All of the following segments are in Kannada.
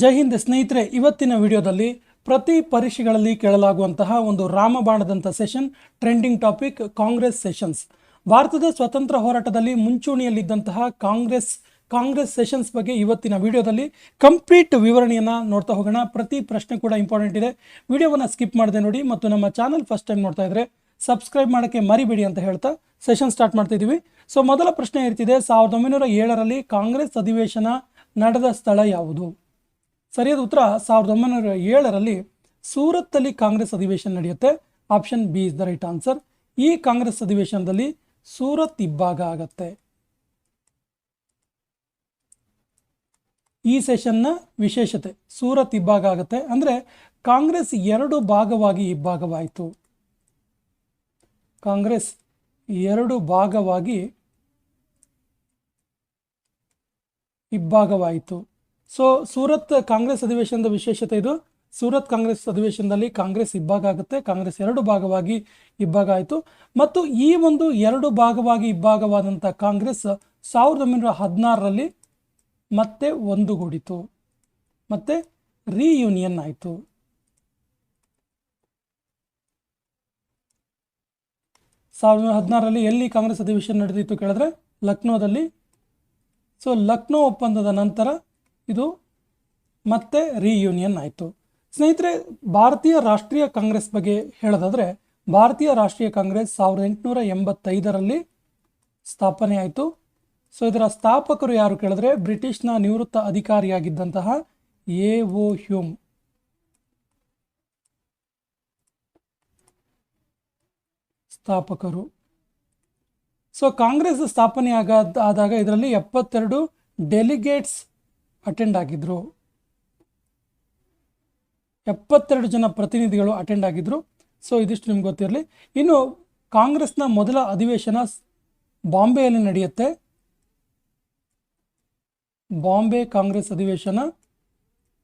ಜೈ ಹಿಂದ್ ಸ್ನೇಹಿತರೆ, ಇವತ್ತಿನ ವಿಡಿಯೋದಲ್ಲಿ ಪ್ರತಿ ಪರೀಕ್ಷೆಗಳಲ್ಲಿ ಕೇಳಲಾಗುವಂತಹ ಒಂದು ರಾಮಬಾಣದಂಥ session trending topic Congress sessions. ಭಾರತದ ಸ್ವತಂತ್ರ ಹೋರಾಟದಲ್ಲಿ ಮುಂಚೂಣಿಯಲ್ಲಿದ್ದಂತಹ ಕಾಂಗ್ರೆಸ್ ಕಾಂಗ್ರೆಸ್ ಸೆಷನ್ಸ್ ಬಗ್ಗೆ ಇವತ್ತಿನ ವಿಡಿಯೋದಲ್ಲಿ ಕಂಪ್ಲೀಟ್ ವಿವರಣೆಯನ್ನು ನೋಡ್ತಾ ಹೋಗೋಣ. ಪ್ರತಿ ಪ್ರಶ್ನೆ ಕೂಡ ಇಂಪಾರ್ಟೆಂಟ್ ಇದೆ. ವಿಡಿಯೋವನ್ನು ಸ್ಕಿಪ್ ಮಾಡದೆ ನೋಡಿ ಮತ್ತು ನಮ್ಮ ಚಾನಲ್ ಫಸ್ಟ್ ಟೈಮ್ ನೋಡ್ತಾ ಇದ್ರೆ ಸಬ್ಸ್ಕ್ರೈಬ್ ಮಾಡೋಕ್ಕೆ ಮರಿಬೇಡಿ ಅಂತ ಹೇಳ್ತಾ ಸೆಷನ್ ಸ್ಟಾರ್ಟ್ ಮಾಡ್ತಾ ಇದ್ದೀವಿ ಸೊ ಮೊದಲ ಪ್ರಶ್ನೆ ಇರ್ತಿದೆ ಸಾವಿರದ ಒಂಬೈನೂರ ಏಳರಲ್ಲಿ ಕಾಂಗ್ರೆಸ್ ಅಧಿವೇಶನ ನಡೆದ ಸ್ಥಳ ಯಾವುದು? ಸರಿಯಾದ ಉತ್ತರ ಸಾವಿರದ ಒಂಬೈನೂರ ಏಳರಲ್ಲಿ ಸೂರತ್ತಲ್ಲಿ ಕಾಂಗ್ರೆಸ್ ಅಧಿವೇಶನ ನಡೆಯುತ್ತೆ. Option B is the right answer. ಈ ಕಾಂಗ್ರೆಸ್ ಅಧಿವೇಶನದಲ್ಲಿ ಸೂರತ್ ಇಬ್ಬಾಗ ಆಗತ್ತೆ. ಈ ಸೆಷನ್ನ ವಿಶೇಷತೆ, ಸೂರತ್ ಇಬ್ಬಾಗ ಆಗುತ್ತೆ ಅಂದರೆ ಕಾಂಗ್ರೆಸ್ ಎರಡು ಭಾಗವಾಗಿ ಇಬ್ಬಾಗವಾಯಿತು. ಕಾಂಗ್ರೆಸ್ ಎರಡು ಭಾಗವಾಗಿ ಇಬ್ಬಾಗವಾಯಿತು. ಸೊ ಸೂರತ್ ಕಾಂಗ್ರೆಸ್ ಅಧಿವೇಶನದ ವಿಶೇಷತೆ ಇದು ಸೂರತ್ ಕಾಂಗ್ರೆಸ್ ಅಧಿವೇಶನದಲ್ಲಿ ಕಾಂಗ್ರೆಸ್ ಇಬ್ಬಾಗ ಆಗುತ್ತೆ ಕಾಂಗ್ರೆಸ್ ಎರಡು ಭಾಗವಾಗಿ ಇಬ್ಬಾಗ ಆಯಿತು ಮತ್ತು ಈ ಒಂದು ಎರಡು ಭಾಗವಾಗಿ ಇಬ್ಬಾಗವಾದಂಥ ಕಾಂಗ್ರೆಸ್ ಸಾವಿರದ ಒಂಬೈನೂರ ಹದಿನಾರರಲ್ಲಿ ಮತ್ತೆ ಒಂದುಗೂಡಿತು ಮತ್ತೆ ರೀಯೂನಿಯನ್ ಆಯಿತು. ಸಾವಿರದ ಒಂಬೈನೂರ ಹದಿನಾರರಲ್ಲಿ ಎಲ್ಲಿ ಕಾಂಗ್ರೆಸ್ ಅಧಿವೇಶನ ನಡೆದಿತ್ತು ಕೇಳಿದ್ರೆ ಲಕ್ನೋದಲ್ಲಿ. ಸೊ ಲಕ್ನೋ ಒಪ್ಪಂದದ ನಂತರ ಇದು ಮತ್ತೆ ರೀಯೂನಿಯನ್ ಆಯಿತು. ಸ್ನೇಹಿತರೆ, ಭಾರತೀಯ ರಾಷ್ಟ್ರೀಯ ಕಾಂಗ್ರೆಸ್ ಬಗ್ಗೆ ಹೇಳೋದಾದರೆ, ಭಾರತೀಯ ರಾಷ್ಟ್ರೀಯ ಕಾಂಗ್ರೆಸ್ ಸಾವಿರದ ಎಂಟುನೂರ ಎಂಬತ್ತೈದರಲ್ಲಿ ಸ್ಥಾಪನೆ ಆಯಿತು. ಸೊ ಇದರ ಸ್ಥಾಪಕರು ಯಾರು ಕೇಳಿದ್ರೆ, ಬ್ರಿಟಿಷ್ನ ನಿವೃತ್ತ ಅಧಿಕಾರಿಯಾಗಿದ್ದಂತಹ ಎ ಓ ಹ್ಯೂಮ್. ಸ್ಥಾಪಕರು. ಸೊ ಕಾಂಗ್ರೆಸ್ ಸ್ಥಾಪನೆ ಆಗ, ಆದಾಗ ಇದರಲ್ಲಿ ಎಪ್ಪತ್ತೆರಡು ಡೆಲಿಗೇಟ್ಸ್ ಅಟೆಂಡ್ ಆಗಿದ್ರು. ಎಪ್ಪತ್ತೆರಡು ಜನ ಪ್ರತಿನಿಧಿಗಳು ಅಟೆಂಡ್ ಆಗಿದ್ದರು ಸೊ ಇದಿಷ್ಟು ನಿಮ್ಗೆ ಗೊತ್ತಿರಲಿ. ಇನ್ನು ಕಾಂಗ್ರೆಸ್ನ ಮೊದಲ ಅಧಿವೇಶನ ಬಾಂಬೆಯಲ್ಲಿ ನಡೆಯುತ್ತೆ. ಬಾಂಬೆ ಕಾಂಗ್ರೆಸ್ ಅಧಿವೇಶನ,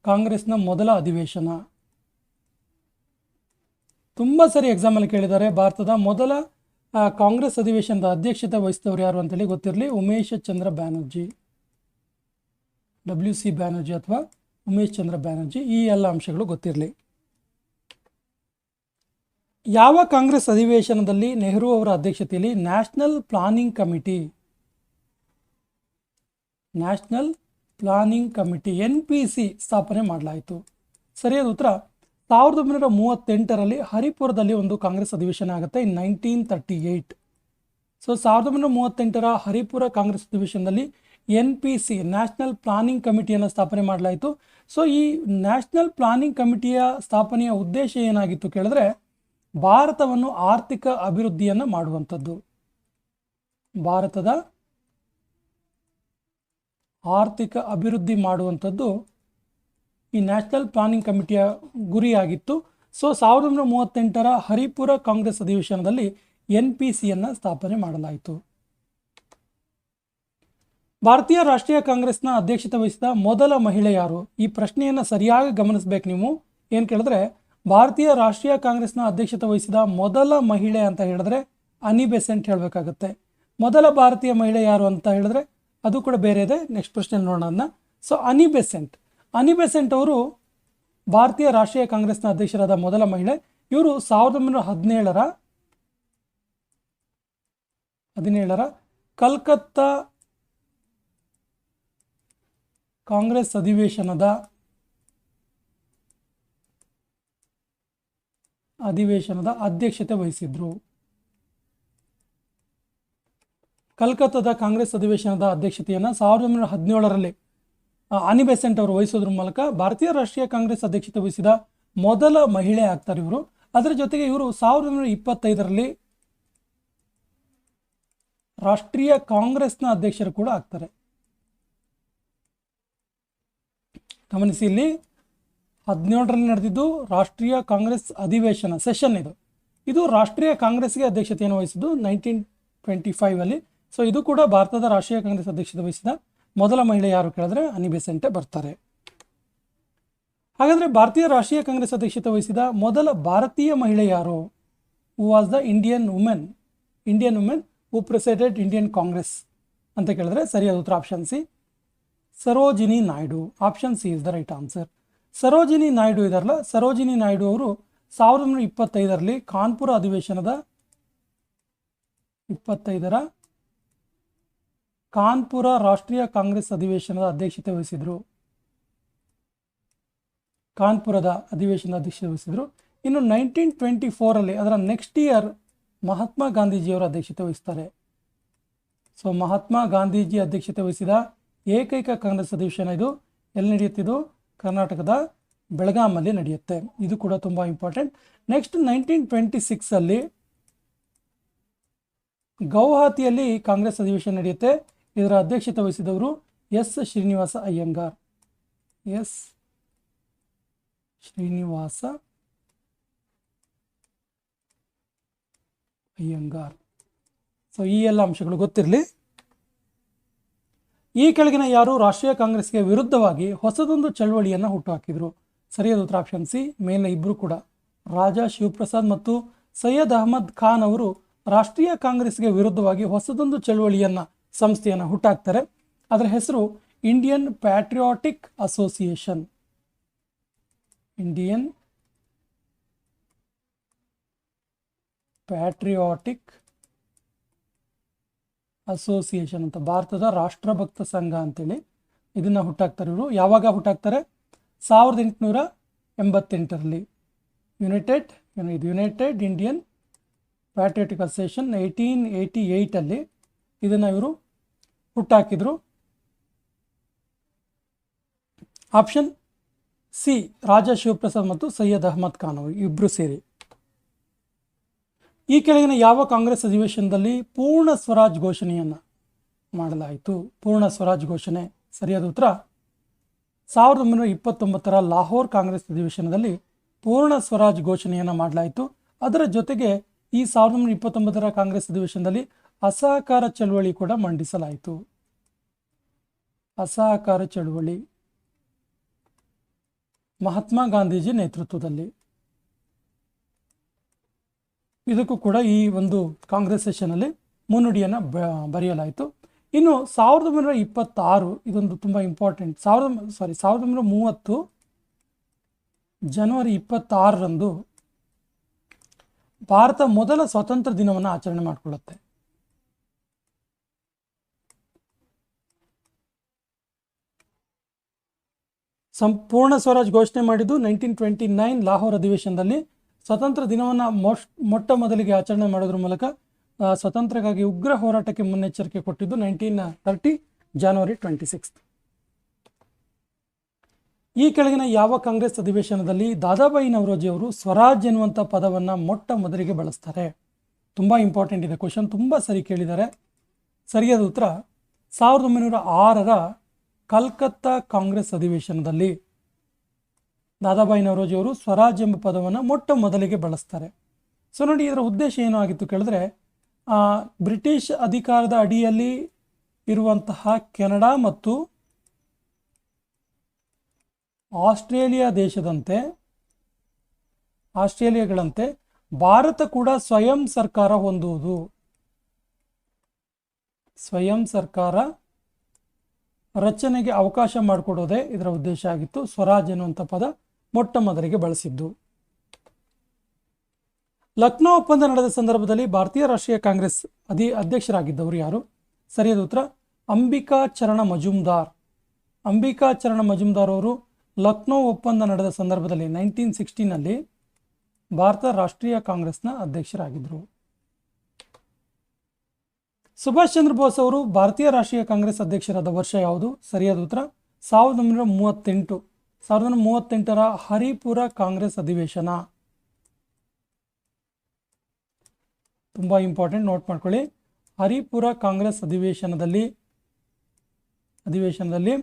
ಕಾಂಗ್ರೆಸ್ನ ಮೊದಲ ಅಧಿವೇಶನ. ತುಂಬ ಸರಿ ಎಕ್ಸಾಮಲ್ಲಿ ಕೇಳಿದ್ದಾರೆ. ಭಾರತದ ಮೊದಲ ಕಾಂಗ್ರೆಸ್ ಅಧಿವೇಶನದ ಅಧ್ಯಕ್ಷತೆ ವಹಿಸಿದವರು ಯಾರು ಅಂತೇಳಿ ಗೊತ್ತಿರಲಿ. ಉಮೇಶ್ ಚಂದ್ರ ಬ್ಯಾನರ್ಜಿ. ಡಬ್ಲ್ಯೂ ಸಿ ಬ್ಯಾನರ್ಜಿ ಅಥವಾ ಉಮೇಶ್ ಚಂದ್ರ ಬ್ಯಾನರ್ಜಿ ಈ ಎಲ್ಲ ಅಂಶಗಳು ಗೊತ್ತಿರಲಿ. ಯಾವ ಕಾಂಗ್ರೆಸ್ ಅಧಿವೇಶನದಲ್ಲಿ ನೆಹರು ಅವರ ಅಧ್ಯಕ್ಷತೆಯಲ್ಲಿ national planning committee? National planning committee, N P ಸ್ಥಾಪನೆ ಮಾಡಲಾಯಿತು. ಸರಿಯಾದ ಉತ್ತರ, ಸಾವಿರದ ಒಂಬೈನೂರ ಮೂವತ್ತೆಂಟರಲ್ಲಿ ಹರಿಪುರದಲ್ಲಿ ಒಂದು ಕಾಂಗ್ರೆಸ್ ಅಧಿವೇಶನ ಆಗುತ್ತೆ in nineteen thirty eight so, ಸಾವಿರದ ಒಂಬೈನೂರ ಮೂವತ್ತೆಂಟರ ಹರಿಪುರ ಕಾಂಗ್ರೆಸ್ ಅಧಿವೇಶನದಲ್ಲಿ N P C national planning ಕಮಿಟಿಯನ್ನು ಸ್ಥಾಪನೆ ಮಾಡಲಾಯಿತು. ಸೊ ಈ ನ್ಯಾಷನಲ್ ಪ್ಲಾನಿಂಗ್ ಕಮಿಟಿಯ ಸ್ಥಾಪನೆಯ ಉದ್ದೇಶ ಏನಾಗಿತ್ತು ಕೇಳಿದ್ರೆ, ಭಾರತವನ್ನು ಆರ್ಥಿಕ ಅಭಿವೃದ್ಧಿಯನ್ನು ಮಾಡುವಂಥದ್ದು. ಭಾರತದ ಆರ್ಥಿಕ ಅಭಿವೃದ್ಧಿ ಮಾಡುವಂಥದ್ದು ಈ ನ್ಯಾಷನಲ್ ಪ್ಲಾನಿಂಗ್ ಕಮಿಟಿಯ ಗುರಿಯಾಗಿತ್ತು. ಸೊ ಸಾವಿರದ ಒಂಬೈನೂರ ಮೂವತ್ತೆಂಟರ ಹರಿಪುರ ಕಾಂಗ್ರೆಸ್ ಅಧಿವೇಶನದಲ್ಲಿ ಎನ್ ಪಿ ಸಿಯನ್ನು ಸ್ಥಾಪನೆ ಮಾಡಲಾಯಿತು. ಭಾರತೀಯ ರಾಷ್ಟ್ರೀಯ ಕಾಂಗ್ರೆಸ್ನ ಅಧ್ಯಕ್ಷತೆ ವಹಿಸಿದ ಮೊದಲ ಮಹಿಳೆ ಯಾರು? ಈ ಪ್ರಶ್ನೆಯನ್ನು ಸರಿಯಾಗಿ ಗಮನಿಸಬೇಕು ನೀವು. ಏನು ಕೇಳಿದ್ರೆ, ಭಾರತೀಯ ರಾಷ್ಟ್ರೀಯ ಕಾಂಗ್ರೆಸ್ನ ಅಧ್ಯಕ್ಷತೆ ವಹಿಸಿದ ಮೊದಲ ಮಹಿಳೆ ಅಂತ ಹೇಳಿದ್ರೆ ಅನಿ ಬೆಸೆಂಟ್ ಹೇಳಬೇಕಾಗತ್ತೆ. ಮೊದಲ ಭಾರತೀಯ ಮಹಿಳೆ ಯಾರು ಅಂತ ಹೇಳಿದ್ರೆ ಅದು ಕೂಡ ಬೇರೆ ಇದೆ. ನೆಕ್ಸ್ಟ್ ಪ್ರಶ್ನೆ ನೋಡೋಣ so Annie Besant. Annie Besant ಅವರು ಭಾರತೀಯ ರಾಷ್ಟ್ರೀಯ ಕಾಂಗ್ರೆಸ್ನ ಅಧ್ಯಕ್ಷರಾದ ಮೊದಲ ಮಹಿಳೆ. ಇವರು ಸಾವಿರದ ಒಂಬೈನೂರ ಹದಿನೇಳರ ಹದಿನೇಳರ ಕಲ್ಕತ್ತಾ ಕಾಂಗ್ರೆಸ್ ಅಧಿವೇಶನದ ಅಧಿವೇಶನದ ಅಧ್ಯಕ್ಷತೆ ವಹಿಸಿದ್ರು. ಕಲ್ಕತ್ತಾದ ಕಾಂಗ್ರೆಸ್ ಅಧಿವೇಶನದ ಅಧ್ಯಕ್ಷತೆಯನ್ನು ಸಾವಿರದ ಒಂಬೈನೂರ ಹದಿನೇಳರಲ್ಲಿ ಅನಿ ಬೆಸೆಂಟ್ ಅವರು ವಹಿಸೋದ್ರ ಮೂಲಕ ಭಾರತೀಯ ರಾಷ್ಟ್ರೀಯ ಕಾಂಗ್ರೆಸ್ ಅಧ್ಯಕ್ಷತೆ ವಹಿಸಿದ ಮೊದಲ ಮಹಿಳೆ ಆಗ್ತಾರೆ ಇವರು. ಅದರ ಜೊತೆಗೆ ಇವರು ಸಾವಿರದ ಒಂಬೈನೂರ ಇಪ್ಪತ್ತೈದರಲ್ಲಿ ರಾಷ್ಟ್ರೀಯ ಕಾಂಗ್ರೆಸ್ನ ಅಧ್ಯಕ್ಷರು ಕೂಡ ಆಗ್ತಾರೆ. ಗಮನಿಸಿ ಇಲ್ಲಿ ಹದಿನೇಳರಲ್ಲಿ ನಡೆದಿದ್ದು ರಾಷ್ಟ್ರೀಯ ಕಾಂಗ್ರೆಸ್ ಅಧಿವೇಶನ ಸೆಷನ್ ಇದು. ಇದು ರಾಷ್ಟ್ರೀಯ ಕಾಂಗ್ರೆಸ್ಗೆ ಅಧ್ಯಕ್ಷತೆಯನ್ನು ವಹಿಸಿದ್ದು ನೈನ್ಟೀನ್ ಟ್ವೆಂಟಿ ಫೈವಲ್ಲಿ ಸೊ ಇದು ಕೂಡ ಭಾರತದ ರಾಷ್ಟ್ರೀಯ ಕಾಂಗ್ರೆಸ್ ಅಧ್ಯಕ್ಷತೆ ವಹಿಸಿದ ಮೊದಲ ಮಹಿಳೆ ಯಾರು ಕೇಳಿದ್ರೆ ಅನಿಬೆಸೆಂಟೆ ಬರ್ತಾರೆ. ಹಾಗಾದರೆ ಭಾರತೀಯ ರಾಷ್ಟ್ರೀಯ ಕಾಂಗ್ರೆಸ್ ಅಧ್ಯಕ್ಷತೆ ವಹಿಸಿದ ಮೊದಲ ಭಾರತೀಯ ಮಹಿಳೆ ಯಾರು? Who was the Indian women Indian women who presided Indian Congress ಅಂತ ಕೇಳಿದ್ರೆ ಸರಿಯಾದ ಉತ್ತರ option C. Sarojini Naidu option C is the right answer Sarojini Naidu ಇದಾರಲ್ಲ ಸರೋಜಿನಿ ನಾಯ್ಡು ಅವರು ಸಾವಿರದ ಒಂಬೈನೂರ ಇಪ್ಪತ್ತೈದರಲ್ಲಿ ಕಾನ್ಪುರ ಅಧಿವೇಶನದ ಇಪ್ಪತ್ತೈದರ ಕಾನ್ಪುರ ರಾಷ್ಟ್ರೀಯ ಕಾಂಗ್ರೆಸ್ ಅಧಿವೇಶನದ ಅಧ್ಯಕ್ಷತೆ ವಹಿಸಿದರು. ಕಾನ್ಪುರದ ಅಧಿವೇಶನದ ಅಧ್ಯಕ್ಷತೆ ವಹಿಸಿದರು. ಇನ್ನು ನೈನ್ಟೀನ್ ಟ್ವೆಂಟಿ ಫೋರಲ್ಲಿ ಅದರ ನೆಕ್ಸ್ಟ್ ಇಯರ್ ಮಹಾತ್ಮ ಗಾಂಧೀಜಿಯವರ ಅಧ್ಯಕ್ಷತೆ ವಹಿಸ್ತಾರೆ. ಸೊ ಮಹಾತ್ಮ ಗಾಂಧೀಜಿ ಅಧ್ಯಕ್ಷತೆ ವಹಿಸಿದ ಏಕೈಕ ಕಾಂಗ್ರೆಸ್ ಅಧಿವೇಶನ ಇದು ಎಲ್ಲಿ ನಡೆಯುತ್ತಿದ್ದು ಕರ್ನಾಟಕದ ಬೆಳಗಾಮಲ್ಲಿ ನಡೆಯುತ್ತೆ. ಇದು ಕೂಡ ತುಂಬ ಇಂಪಾರ್ಟೆಂಟ್ ನೆಕ್ಸ್ಟ್ ನೈನ್ಟೀನ್ ಟ್ವೆಂಟಿ ಸಿಕ್ಸಲ್ಲಿ ಗೌಹಾತಿಯಲ್ಲಿ ಕಾಂಗ್ರೆಸ್ ಅಧಿವೇಶನ ನಡೆಯುತ್ತೆ. ಇದರ ಅಧ್ಯಕ್ಷತೆ ವಹಿಸಿದವರು S Srinivasa Iyengar. S Srinivasa Iyengar. So ಈ ಎಲ್ಲ ಅಂಶಗಳು ಗೊತ್ತಿರಲಿ. ಈ ಕೆಳಗಿನ ಯಾರು ರಾಷ್ಟ್ರೀಯ ಕಾಂಗ್ರೆಸ್ಗೆ ವಿರುದ್ಧವಾಗಿ ಹೊಸದೊಂದು ಚಳವಳಿಯನ್ನು ಹುಟ್ಟುಹಾಕಿದರು. ಸರಿಯಾದ ಉತ್ತರ ಆಪ್ಷನ್ ಸಿ ಮೇಲಿನ ಇಬ್ಬರು ಕೂಡ. ರಾಜಾ ಶಿವಪ್ರಸಾದ್ ಮತ್ತು ಸೈಯದ್ ಅಹಮದ್ ಖಾನ್ ಅವರು ರಾಷ್ಟ್ರೀಯ ಕಾಂಗ್ರೆಸ್ಗೆ ವಿರುದ್ಧವಾಗಿ ಹೊಸದೊಂದು ಚಳವಳಿಯನ್ನು ಸಂಸ್ಥೆಯನ್ನು ಹುಟ್ಟಾಕ್ತಾರೆ. ಅದರ ಹೆಸರು Indian patriotic association Indian patriotic association ಅಂತ, ಭಾರತದ ರಾಷ್ಟ್ರಭಕ್ತ ಸಂಘ ಅಂತೇಳಿ ಇದನ್ನು ಹುಟ್ಟಾಕ್ತಾರೆ ಇವರು. ಯಾವಾಗ ಹುಟ್ಟಾಕ್ತಾರೆ? ಸಾವಿರದ ಎಂಟುನೂರ ಎಂಬತ್ತೆಂಟರಲ್ಲಿ. ಯುನೈಟೆಡ್ ಇದು? United Indian patriotic association eighteen eighty ಏಯ್ಟಲ್ಲಿ ಇದನ್ನು ಇವರು ಹುಟ್ಟಾಕಿದರು. ಆಪ್ಷನ್ ಸಿ, ರಾಜಾ ಶಿವಪ್ರಸಾದ್ ಮತ್ತು ಸೈಯದ್ ಅಹಮದ್ ಖಾನ್ ಇಬ್ಬರು ಸೇರಿ. ಈ ಕೆಳಗಿನ ಯಾವ ಕಾಂಗ್ರೆಸ್ ಅಧಿವೇಶನದಲ್ಲಿ ಪೂರ್ಣ ಸ್ವರಾಜ್ ಘೋಷಣೆಯನ್ನು ಮಾಡಲಾಯಿತು? ಪೂರ್ಣ ಸ್ವರಾಜ್ ಘೋಷಣೆ ಸರಿಯಾದ ಉತ್ತರ, ಸಾವಿರದ ಒಂಬೈನೂರ ಇಪ್ಪತ್ತೊಂಬತ್ತರ ಲಾಹೋರ್ ಕಾಂಗ್ರೆಸ್ ಅಧಿವೇಶನದಲ್ಲಿ ಪೂರ್ಣ ಸ್ವರಾಜ್ ಘೋಷಣೆಯನ್ನು ಮಾಡಲಾಯಿತು. ಅದರ ಜೊತೆಗೆ ಈ ಸಾವಿರದ ಒಂಬೈನೂರ ಇಪ್ಪತ್ತೊಂಬತ್ತರ ಕಾಂಗ್ರೆಸ್ ಅಧಿವೇಶನದಲ್ಲಿ ಅಸಹಕಾರ ಚಳವಳಿ ಕೂಡ ಮಂಡಿಸಲಾಯಿತು. ಅಸಹಕಾರ ಚಳವಳಿ ಮಹಾತ್ಮ ಗಾಂಧೀಜಿ ನೇತೃತ್ವದಲ್ಲಿ ಇದಕ್ಕೂ ಕೂಡ ಈ ಒಂದು ಕಾಂಗ್ರೆಸ್ ಸೆಷನಲ್ಲಿ ಮುನ್ನುಡಿಯನ್ನು ಬರೆಯಲಾಯಿತು. ಇನ್ನು ಸಾವಿರದ ಒಂಬೈನೂರ ಇಪ್ಪತ್ತಾರು ಇದೊಂದು ತುಂಬ ಇಂಪಾರ್ಟೆಂಟ್ ಸಾವಿರದ ಸಾರಿ ಸಾವಿರದ ಒಂಬೈನೂರ ಮೂವತ್ತು ಜನವರಿ ಇಪ್ಪತ್ತಾರರಂದು ಭಾರತ ಮೊದಲ ಸ್ವಾತಂತ್ರ್ಯ ದಿನವನ್ನು ಆಚರಣೆ ಮಾಡಿಕೊಳ್ಳುತ್ತೆ. ಸಂಪೂರ್ಣ ಸ್ವರಾಜ್ ಘೋಷಣೆ ಮಾಡಿದ್ದು ನೈನ್ಟೀನ್ ಟ್ವೆಂಟಿ ನೈನ್ ಲಾಹೋರ್ ಅಧಿವೇಶನದಲ್ಲಿ ಸ್ವತಂತ್ರ ದಿನವನ್ನು ಮೊಷ್ ಮೊಟ್ಟ ಮೊದಲಿಗೆ ಆಚರಣೆ ಮಾಡೋದ್ರ ಮೂಲಕ ಸ್ವತಂತ್ರಕ್ಕಾಗಿ ಉಗ್ರ ಹೋರಾಟಕ್ಕೆ ಮುನ್ನೆಚ್ಚರಿಕೆ ಕೊಟ್ಟಿದ್ದು nineteen thirty January twenty six ಈ ಕೆಳಗಿನ ಯಾವ ಕಾಂಗ್ರೆಸ್ ಅಧಿವೇಶನದಲ್ಲಿ ದಾದಾಬಾಯಿ ನವರೋಜಿ ಅವರು ಸ್ವರಾಜ್ ಎನ್ನುವಂಥ ಪದವನ್ನು ಮೊಟ್ಟ ಮೊದಲಿಗೆ ಬಳಸ್ತಾರೆ? ತುಂಬ ಇಂಪಾರ್ಟೆಂಟ್ ಇದೆ ಕ್ವಶನ್ ತುಂಬ ಸರಿ ಕೇಳಿದ್ದಾರೆ. ಸರಿಯಾದ ಉತ್ತರ, ಸಾವಿರದ ಒಂಬೈನೂರ ಆರರ ಕಲ್ಕತ್ತಾ ಕಾಂಗ್ರೆಸ್ ಅಧಿವೇಶನದಲ್ಲಿ ದಾದಾಬಾಯಿ ನವರೋಜಿ ಅವರು ಸ್ವರಾಜ್ ಎಂಬ ಪದವನ್ನು ಮೊಟ್ಟ ಮೊದಲಿಗೆ ಬಳಸ್ತಾರೆ. ಸೊ ನೋಡಿ, ಇದರ ಉದ್ದೇಶ ಏನು ಆಗಿತ್ತು ಕೇಳಿದ್ರೆ ಬ್ರಿಟಿಷ್ ಅಧಿಕಾರದ ಅಡಿಯಲ್ಲಿ ಇರುವಂತಹ ಕೆನಡಾ ಮತ್ತು ಆಸ್ಟ್ರೇಲಿಯಾ ದೇಶದಂತೆ, ಆಸ್ಟ್ರೇಲಿಯಾಗಳಂತೆ ಭಾರತ ಕೂಡ ಸ್ವಯಂ ಸರ್ಕಾರ ಹೊಂದುವುದು. ಸ್ವಯಂ ಸರ್ಕಾರ ರಚನೆಗೆ ಅವಕಾಶ ಮಾಡಿಕೊಡೋದೇ ಇದರ ಉದ್ದೇಶ ಆಗಿತ್ತು. ಸ್ವರಾಜ್ ಎನ್ನುವಂಥ ಪದ ಮೊಟ್ಟ ಮೊದಲಿಗೆ ಬಳಸಿದ್ದು. ಲಕ್ನೋ ಒಪ್ಪಂದ ನಡೆದ ಸಂದರ್ಭದಲ್ಲಿ ಭಾರತೀಯ ರಾಷ್ಟ್ರೀಯ ಕಾಂಗ್ರೆಸ್ ಅಧಿ, ಅಧ್ಯಕ್ಷರಾಗಿದ್ದವರು ಯಾರು? ಸರಿಯಾದ ಉತ್ತರ, ಅಂಬಿಕಾ ಚರಣ ಮಜುಮ್ದಾರ್ ಅಂಬಿಕಾ ಚರಣ ಮಜುಮ್ದಾರ್ ಅವರು ಲಕ್ನೋ ಒಪ್ಪಂದ ನಡೆದ ಸಂದರ್ಭದಲ್ಲಿ ನೈನ್ಟೀನ್ ಸಿಕ್ಸ್ಟೀನಲ್ಲಿ ಭಾರತ ರಾಷ್ಟ್ರೀಯ ಕಾಂಗ್ರೆಸ್ನ ಅಧ್ಯಕ್ಷರಾಗಿದ್ದರು. ಸುಭಾಷ್ ಚಂದ್ರ ಬೋಸ್ ಅವರು ಭಾರತೀಯ ರಾಷ್ಟ್ರೀಯ ಕಾಂಗ್ರೆಸ್ ಅಧ್ಯಕ್ಷರಾದ ವರ್ಷ ಯಾವುದು? ಸರಿಯಾದ ಉತ್ತರ, ಸಾವಿರದ ಒಂಬೈನೂರ ಮೂವತ್ತೆಂಟು. ಸಾವಿರದ ಮೂವತ್ತೆಂಟರ ಹರಿಪುರ ಕಾಂಗ್ರೆಸ್ ಅಧಿವೇಶನ. ತುಂಬ ಇಂಪಾರ್ಟೆಂಟ್ ನೋಟ್ ಮಾಡ್ಕೊಳ್ಳಿ. ಹರಿಪುರ ಕಾಂಗ್ರೆಸ್ ಅಧಿವೇಶನದಲ್ಲಿ ಅಧಿವೇಶನದಲ್ಲಿ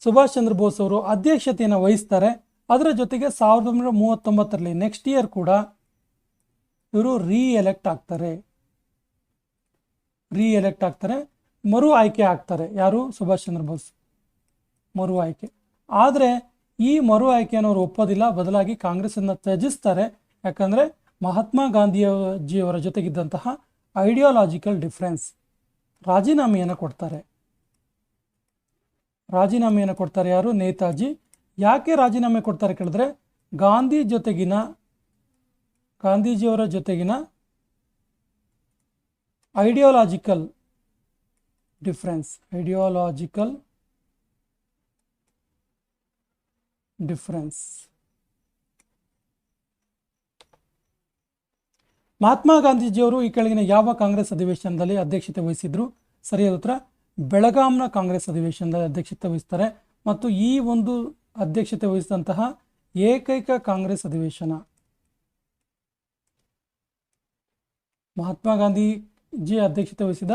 ಸುಭಾಷ್ ಚಂದ್ರ ಬೋಸ್ ಅವರು ಅಧ್ಯಕ್ಷತೆಯನ್ನು ವಹಿಸ್ತಾರೆ. ಅದರ ಜೊತೆಗೆ ಸಾವಿರದ ಒಂಬೈನೂರ ಮೂವತ್ತೊಂಬತ್ತರಲ್ಲಿ ನೆಕ್ಸ್ಟ್ ಇಯರ್ ಕೂಡ ಇವರು ರೀ ಎಲೆಕ್ಟ್ ಆಗ್ತಾರೆ. ರೀ ಎಲೆಕ್ಟ್ ಆಗ್ತಾರೆ. ಮರು ಆಯ್ಕೆ ಆಗ್ತಾರೆ. ಯಾರು? ಸುಭಾಷ್ ಚಂದ್ರ ಬೋಸ್. ಮರು ಆಯ್ಕೆ. ಆದರೆ ಈ ಮರು ಆಯ್ಕೆಯನ್ನು ಅವರು ಒಪ್ಪೋದಿಲ್ಲ. ಬದಲಾಗಿ ಕಾಂಗ್ರೆಸ್ಸನ್ನು ತ್ಯಜಿಸ್ತಾರೆ. ಯಾಕಂದರೆ ಮಹಾತ್ಮ ಗಾಂಧಿಯವರ ಜೊತೆಗಿದ್ದಂತಹ ಐಡಿಯಾಲಜಿಕಲ್ ಡಿಫ್ರೆನ್ಸ್ ರಾಜೀನಾಮೆಯನ್ನು ಕೊಡ್ತಾರೆ. ರಾಜೀನಾಮೆಯನ್ನು ಕೊಡ್ತಾರೆ ಯಾರು? ನೇತಾಜಿ. ಯಾಕೆ ರಾಜೀನಾಮೆ ಕೊಡ್ತಾರೆ ಕೇಳಿದ್ರೆ ಗಾಂಧಿ ಜೊತೆಗಿನ, ಗಾಂಧೀಜಿಯವರ ಜೊತೆಗಿನ ideological difference ideological difference. Mahatma ಗಾಂಧೀಜಿಯವರು ಈ ಕೆಳಗಿನ ಯಾವ ಕಾಂಗ್ರೆಸ್ ಅಧಿವೇಶನದಲ್ಲಿ ಅಧ್ಯಕ್ಷತೆ ವಹಿಸಿದ್ರು? ಸರಿಯಾದ ಉತ್ತರ, ಬೆಳಗಾಂನ ಕಾಂಗ್ರೆಸ್ ಅಧಿವೇಶನದಲ್ಲಿ ಅಧ್ಯಕ್ಷತೆ ವಹಿಸ್ತಾರೆ. ಮತ್ತು ಈ ಒಂದು ಅಧ್ಯಕ್ಷತೆ ವಹಿಸಿದಂತಹ ಏಕೈಕ ಕಾಂಗ್ರೆಸ್ ಅಧಿವೇಶನ. ಮಹಾತ್ಮ ಗಾಂಧೀಜಿ ಅಧ್ಯಕ್ಷತೆ ವಹಿಸಿದ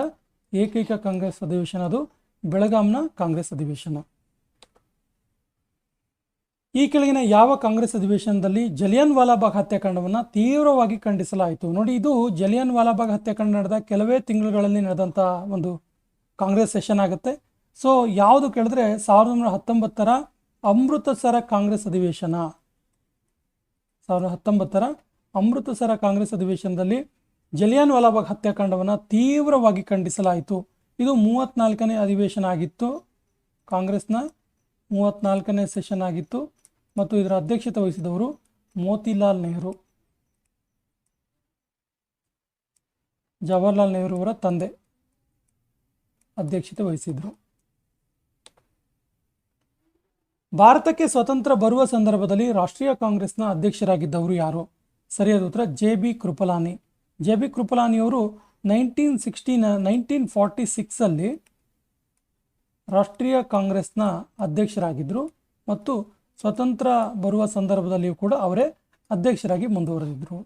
ಏಕೈಕ ಕಾಂಗ್ರೆಸ್ ಅಧಿವೇಶನ ಅದು ಬೆಳಗಾಂನ ಕಾಂಗ್ರೆಸ್ ಅಧಿವೇಶನ. ಈ ಕೆಳಗಿನ ಯಾವ ಕಾಂಗ್ರೆಸ್ ಅಧಿವೇಶನದಲ್ಲಿ ಜಲಿಯನ್ ವಾಲಾಬಾಗ್ ಹತ್ಯಾಕಾಂಡವನ್ನು ತೀವ್ರವಾಗಿ ಖಂಡಿಸಲಾಯಿತು? ನೋಡಿ, ಇದು ಜಲಿಯನ್ ವಾಲಾಬಾಗ್ ಹತ್ಯಾಕಾಂಡ ನಡೆದ ಕೆಲವೇ ತಿಂಗಳುಗಳಲ್ಲಿ ನಡೆದಂಥ ಒಂದು ಕಾಂಗ್ರೆಸ್ ಸೆಷನ್ ಆಗುತ್ತೆ. ಸೊ ಯಾವುದು ಕೇಳಿದ್ರೆ ಸಾವಿರದ ಒಂಬೈನೂರ ಹತ್ತೊಂಬತ್ತರ ಅಮೃತಸರ ಕಾಂಗ್ರೆಸ್ ಅಧಿವೇಶನ. ಸಾವಿರದ ಹತ್ತೊಂಬತ್ತರ ಅಮೃತಸರ ಕಾಂಗ್ರೆಸ್ ಅಧಿವೇಶನದಲ್ಲಿ ಜಲಿಯನ್ ವಾಲಾಬಾಗ್ ಹತ್ಯಾಕಾಂಡವನ್ನು ತೀವ್ರವಾಗಿ ಖಂಡಿಸಲಾಯಿತು. ಇದು ಮೂವತ್ನಾಲ್ಕನೇ ಅಧಿವೇಶನ ಆಗಿತ್ತು ಕಾಂಗ್ರೆಸ್ನ. ಮೂವತ್ನಾಲ್ಕನೇ ಸೆಷನ್ ಆಗಿತ್ತು. ಮತ್ತು ಇದರ ಅಧ್ಯಕ್ಷತೆ ವಹಿಸಿದವರು ಮೋತಿಲಾಲ್ ನೆಹರು. ಜವಾಹರ್ಲಾಲ್ ನೆಹರು ಅವರ ತಂದೆ ಅಧ್ಯಕ್ಷತೆ ವಹಿಸಿದರು. ಭಾರತಕ್ಕೆ ಸ್ವತಂತ್ರ ಬರುವ ಸಂದರ್ಭದಲ್ಲಿ ರಾಷ್ಟ್ರೀಯ ಕಾಂಗ್ರೆಸ್ನ ಅಧ್ಯಕ್ಷರಾಗಿದ್ದವರು ಯಾರು? ಸರಿಯಾದ ಉತ್ತರ, J B Kripalani. J B ಕೃಪಲಾನಿಯವರು nineteen sixteen nineteen forty ಸಿಕ್ಸಲ್ಲಿ ರಾಷ್ಟ್ರೀಯ ಕಾಂಗ್ರೆಸ್ನ ಅಧ್ಯಕ್ಷರಾಗಿದ್ದರು ಮತ್ತು ಸ್ವತಂತ್ರ ಬರುವ ಸಂದರ್ಭದಲ್ಲಿಯೂ ಕೂಡ ಅವರೇ ಅಧ್ಯಕ್ಷರಾಗಿ ಮುಂದುವರೆದಿದ್ದರು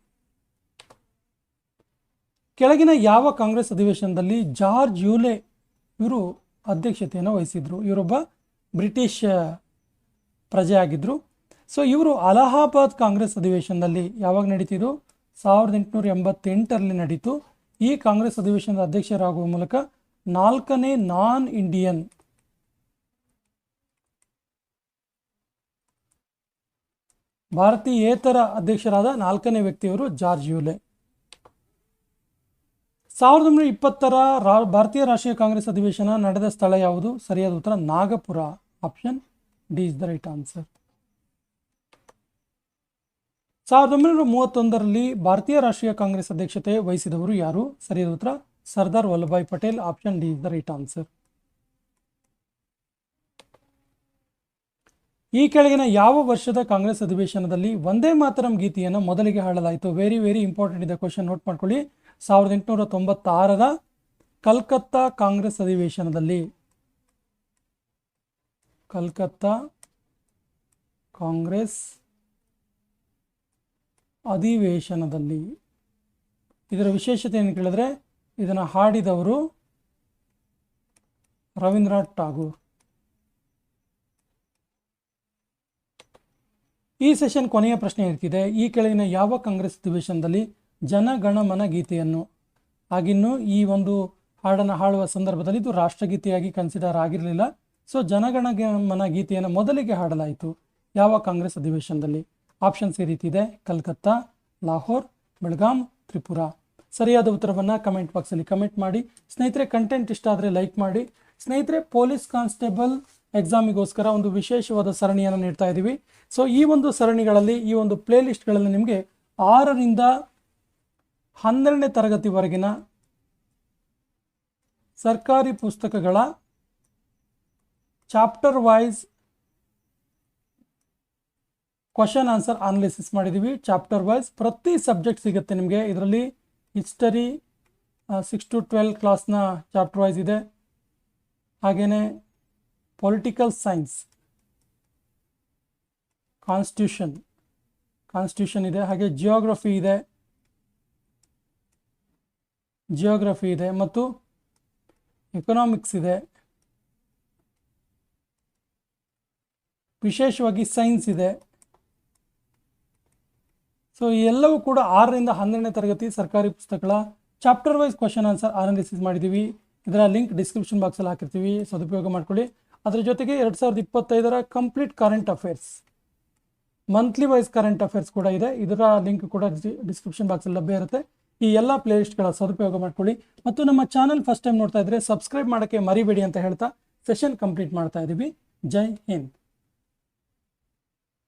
ಕೆಳಗಿನ ಯಾವ ಕಾಂಗ್ರೆಸ್ ಅಧಿವೇಶನದಲ್ಲಿ ಜಾರ್ಜ್ ಯೂಲೆ ಇವರು ಅಧ್ಯಕ್ಷತೆಯನ್ನು ವಹಿಸಿದ್ರು. ಇವರೊಬ್ಬ ಬ್ರಿಟಿಷ್ ಪ್ರಜೆ ಆಗಿದ್ದರು ಸೊ, ಇವರು ಅಲಹಾಬಾದ್ ಕಾಂಗ್ರೆಸ್ ಅಧಿವೇಶನದಲ್ಲಿ ಯಾವಾಗ ನಡೀತಿದ್ರು ಸಾವಿರದ ಎಂಟುನೂರ ಎಂಬತ್ತೆಂಟರಲ್ಲಿ ನಡೀತು. ಈ ಕಾಂಗ್ರೆಸ್ ಅಧಿವೇಶನದ ಅಧ್ಯಕ್ಷರಾಗುವ ಮೂಲಕ ನಾಲ್ಕನೇ ನಾನ್ ಇಂಡಿಯನ್ ಭಾರತೀಯೇತರ ಅಧ್ಯಕ್ಷರಾದ ನಾಲ್ಕನೇ ವ್ಯಕ್ತಿಯವರು ಜಾರ್ಜ್ ಯೂಲೆ. ಸಾವಿರದ ಒಂಬೈನೂರ ಇಪ್ಪತ್ತರ ರಾ, ಭಾರತೀಯ ರಾಷ್ಟ್ರೀಯ ಕಾಂಗ್ರೆಸ್ ಅಧಿವೇಶನ ನಡೆದ ಸ್ಥಳ ಯಾವುದು? ಸರಿಯಾದ ಉತ್ತರ, Nagpur. Option D is the right answer. ಸಾವಿರದ ಒಂಬೈನೂರ ಮೂವತ್ತೊಂದರಲ್ಲಿ ಭಾರತೀಯ ರಾಷ್ಟ್ರೀಯ ಕಾಂಗ್ರೆಸ್ ಅಧ್ಯಕ್ಷತೆ ವಹಿಸಿದವರು ಯಾರು? ಸರಿಯಾದ ಉತ್ತರ, Sardar Vallabhbhai Patel. Option D is the right answer. ಈ ಕೆಳಗಿನ ಯಾವ ವರ್ಷದ ಕಾಂಗ್ರೆಸ್ ಅಧಿವೇಶನದಲ್ಲಿ ಒಂದೇ ಮಾತರಂ ಗೀತೆಯನ್ನು ಮೊದಲಿಗೆ ಹಾಡಲಾಯಿತು? ವೆರಿ ವೆರಿ ಇಂಪಾರ್ಟೆಂಟ್ ಇದೆ. ಕ್ವಶನ್ ನೋಟ್ ಮಾಡ್ಕೊಳ್ಳಿ. ಸಾವಿರದ ಎಂಟುನೂರ ತೊಂಬತ್ತಾರರ ಕಲ್ಕತ್ತಾ ಕಾಂಗ್ರೆಸ್ ಅಧಿವೇಶನದಲ್ಲಿ. ಕಲ್ಕತ್ತಾ ಕಾಂಗ್ರೆಸ್ ಅಧಿವೇಶನದಲ್ಲಿ. ಇದರ ವಿಶೇಷತೆ ಏನು ಕೇಳಿದ್ರೆ, ಇದನ್ನು ಹಾಡಿದವರು ರವೀಂದ್ರನಾಥ್ ಟಾಗೂರ್ ಈ ಸೆಷನ್ ಕೊನೆಯ ಪ್ರಶ್ನೆ ಇರ್ತಿದೆ. ಈ ಕೆಳಗಿನ ಯಾವ ಕಾಂಗ್ರೆಸ್ ಅಧಿವೇಶನದಲ್ಲಿ ಜನಗಣಮನ ಗೀತೆಯನ್ನು? ಆಗಿನ್ನು ಈ ಒಂದು ಹಾಡನ್ನು ಹಾಡುವ ಸಂದರ್ಭದಲ್ಲಿ ಇದು ರಾಷ್ಟ್ರಗೀತೆಯಾಗಿ ಕನ್ಸಿಡರ್ ಆಗಿರಲಿಲ್ಲ. ಸೊ, ಜನಗಣಮನ ಗೀತೆಯನ್ನು ಮೊದಲಿಗೆ ಹಾಡಲಾಯಿತು. ಯಾವ ಕಾಂಗ್ರೆಸ್ ಅಧಿವೇಶನದಲ್ಲಿ ಆಪ್ಷನ್ಸ್ ಈ ರೀತಿ ಇದೆ ಕಲ್ಕತ್ತಾ, ಲಾಹೋರ್, ಬೆಳಗಾಂ, ತ್ರಿಪುರ. ಸರಿಯಾದ ಉತ್ತರವನ್ನು ಕಮೆಂಟ್ ಬಾಕ್ಸಲ್ಲಿ ಕಮೆಂಟ್ ಮಾಡಿ. ಸ್ನೇಹಿತರೆ, ಕಂಟೆಂಟ್ ಇಷ್ಟ ಆದರೆ ಲೈಕ್ ಮಾಡಿ. ಸ್ನೇಹಿತರೆ, ಪೊಲೀಸ್ ಕಾನ್ಸ್ಟೇಬಲ್ ಎಕ್ಸಾಮಿಗೋಸ್ಕರ ಒಂದು ವಿಶೇಷವಾದ ಸರಣಿಯನ್ನು ನೀಡ್ತಾ ಇದ್ದೀವಿ. ಸೊ ಈ ಒಂದು ಸರಣಿಗಳಲ್ಲಿ, ಈ ಒಂದು ಪ್ಲೇ ಲಿಸ್ಟ್ಗಳಲ್ಲಿ ನಿಮಗೆ ಆರರಿಂದ ಹನ್ನೆರಡನೇ ತರಗತಿವರೆಗಿನ ಸರ್ಕಾರಿ ಪುಸ್ತಕಗಳ chapter wise question answer analysis ಮಾಡಿದ್ದೀವಿ. ಚಾಪ್ಟರ್ ವೈಸ್ ಪ್ರತಿ ಸಬ್ಜೆಕ್ಟ್ ಸಿಗುತ್ತೆ ನಿಮಗೆ. ಇದರಲ್ಲಿ ಹಿಸ್ಟರಿ ಸಿಕ್ಸ್ ಟು ಟ್ವೆಲ್ ಕ್ಲಾಸ್ನ ಚಾಪ್ಟರ್ ವೈಸ್ ಇದೆ. ಹಾಗೆಯೇ ಪೊಲಿಟಿಕಲ್ ಸೈನ್ಸ್ ಕಾನ್ಸ್ಟಿಟ್ಯೂಷನ್ ಕಾನ್ಸ್ಟಿಟ್ಯೂಷನ್ ಇದೆ, ಹಾಗೆ ಜಿಯೋಗ್ರಫಿ ಇದೆ ಜಿಯೋಗ್ರಫಿ ಇದೆ, ಮತ್ತು ಎಕನಾಮಿಕ್ಸ್ ಇದೆ. ವಿಶೇಷವಾಗಿ ಸೈನ್ಸ್ ಇದೆ. ಸೊ ಎಲ್ಲವೂ ಕೂಡ ಆರರಿಂದ ಹನ್ನೆರಡನೇ ತರಗತಿ ಸರ್ಕಾರಿ ಪುಸ್ತಕಗಳ chapter wise question answer analysis ಮಾಡಿದ್ದೀವಿ. ಇದರ ಲಿಂಕ್ ಡಿಸ್ಕ್ರಿಪ್ಷನ್ ಬಾಕ್ಸಲ್ಲಿ ಹಾಕಿರ್ತೀವಿ. ಸದುಪಯೋಗ ಮಾಡ್ಕೊಳ್ಳಿ. ಅದರ ಜೊತೆಗೆ ಎರಡು ಸಾವಿರದ ಇಪ್ಪತ್ತೈದರ complete current affairs monthly wise current affairs ಕೂಡ ಇದೆ. ಇದರ ಲಿಂಕ್ ಕೂಡ ಡಿಸ್ಕ್ರಿಪ್ಷನ್ ಬಾಕ್ಸಲ್ಲಿ ಲಭ್ಯ ಇರುತ್ತೆ. ಈ ಎಲ್ಲ ಪ್ಲೇಲಿಸ್ಟ್ಗಳ ಸದುಪಯೋಗ ಮಾಡ್ಕೊಳ್ಳಿ. ಮತ್ತು ನಮ್ಮ ಚಾನಲ್ ಫಸ್ಟ್ ಟೈಮ್ ನೋಡ್ತಾ ಇದ್ರೆ ಸಬ್ಸ್ಕ್ರೈಬ್ ಮಾಡೋಕ್ಕೆ ಮರಿಬೇಡಿ ಅಂತ ಹೇಳ್ತಾ ಸೆಷನ್ ಕಂಪ್ಲೀಟ್ ಮಾಡ್ತಾ ಇದ್ದೀವಿ ಜೈ ಹಿಂದ್.